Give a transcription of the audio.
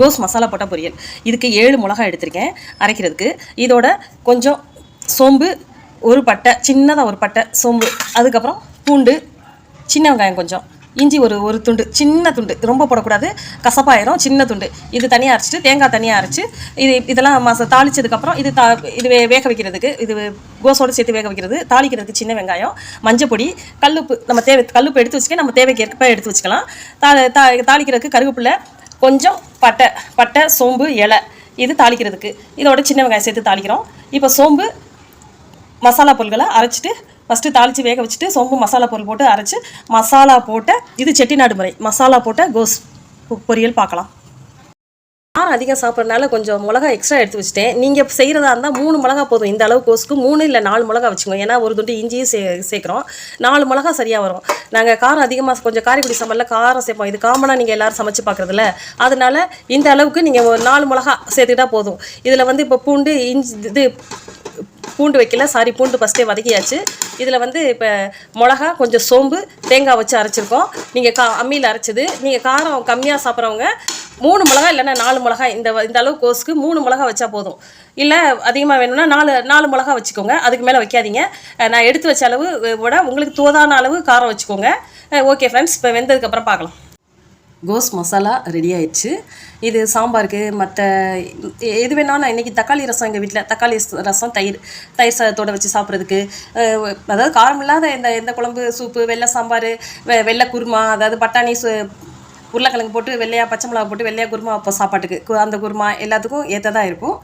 கோஸ் மசாலா போட்ட பொரியல். இதுக்கு ஏழு மிளகா எடுத்திருக்கேன். அரைக்கிறதுக்கு. இதோட கொஞ்சம் சோம்பு ஒரு பட்டை சின்னதாக ஒரு பட்டை சோம்பு அதுக்கப்புறம் பூண்டு சின்ன வெங்காயம் கொஞ்சம் இஞ்சி ஒரு ஒரு துண்டு சின்ன துண்டு ரொம்ப போடக்கூடாது. கசப்பாயிரும் சின்ன துண்டு. இது தனியாக அரைச்சிட்டு தேங்காய் தனியாக அரைச்சி இது இதெல்லாம் மச தாளிச்சதுக்கப்புறம் இது தா இது வே வேக வைக்கிறதுக்கு இது கோஸோடு சேர்த்து வேக வைக்கிறது தாளிக்கிறதுக்கு சின்ன வெங்காயம் மஞ்சள் பொடி கல்லுப்பு நம்ம தேவை கல்லுப்பு எடுத்து வச்சுக்க நம்ம தேவைக்கு எடுத்து வச்சுக்கலாம். தா தா தாளிக்கிறதுக்கு கருவேப்பிலை கொஞ்சம் பட்டை பட்டை சோம்பு இலை இது தாளிக்கிறதுக்கு. இதோட சின்ன வெங்காயம் சேர்த்து தாளிக்கிறோம். இப்போ சோம்பு மசாலா பொருள்களை அரைச்சிட்டு ஃபஸ்ட்டு தாளித்து வேக வச்சுட்டு சோம்பு மசாலா பொருள் போட்டு அரைச்சி மசாலா போட்ட இது செட்டிநாடு முறை. மசாலா போட்ட கோஸ் பொ- பொரியல் பார்க்கலாம். காரம் அதிகம் சாப்பிட்றதுனால கொஞ்சம் மிளகா எக்ஸ்ட்ரா எடுத்து வச்சுட்டேன். நீங்கள் செய்கிறதா இருந்தால் மூணு மிளகா போதும். இந்த அளவு கோஸுக்கு மூணு இல்லை நாலு மிளகா வச்சுக்கோங்க. ஏன்னா ஒரு துண்டு இஞ்சியும் சே சேர்க்குறோம். நாலு மிளகா சரியாக வரும். நாங்கள் காரம் அதிகமாக கொஞ்சம் காரைக்குடி சமையலில் காரம் சேர்ப்போம். இது காமனாக நீங்கள் எல்லோரும் சமைச்சு பார்க்குறதுல அதனால இந்த அளவுக்கு நீங்கள் ஒரு நாலு மிளகா சேர்த்துக்கிட்டா போதும். இதில் வந்து இப்போ பூண்டு இஞ்சி இது பூண்டு வைக்கல. சாரி பூண்டு ஃபஸ்ட்டே வதக்கியாச்சு. இதில் வந்து இப்போ மிளகா கொஞ்சம் சோம்பு தேங்காய் வச்சு அரைச்சிருக்கோம். நீங்கள் கா அம்மியில் அரைச்சது. நீங்கள் காரம் கம்மியாக சாப்பிட்றவங்க மூணு மிளகா இல்லைன்னா நாலு மிளகா இந்த இந்த அளவு கோஸுக்கு மூணு மிளகா வச்சா போதும். இல்லை அதிகமாக வேணும்னா நாலு நாலு மிளகா வச்சுக்கோங்க. அதுக்கு மேலே வைக்காதீங்க. நான் எடுத்து வச்ச அளவு விட உங்களுக்கு தோதான அளவு காரம் வச்சுக்கோங்க. ஓகே ஃப்ரெண்ட்ஸ் இப்போ வெந்ததுக்கப்புறம் பார்க்கலாம். கோஸ் மசாலா ரெடி ஆயிடுச்சு. இது சாம்பாருக்கு மற்ற எது வேணாலும் நான் இன்றைக்கி தக்காளி ரசம் எங்கள் வீட்டில் தக்காளி ரசம் தயிர் தயிர் சாதத்தோடு வச்சு சாப்பிட்றதுக்கு அதாவது காரம் இல்லாத இந்த எந்த குழம்பு சூப்பு வெள்ளை சாம்பார் வெ வெள்ளை குருமா அதாவது பட்டாணி உருளைக்கிழங்கு போட்டு வெள்ளையாக பச்சை மிளகா போட்டு வெள்ளையாக குருமா வைப்போம் சாப்பாட்டுக்கு. அந்த குருமா எல்லாத்துக்கும் ஏற்றதாக இருக்கும்.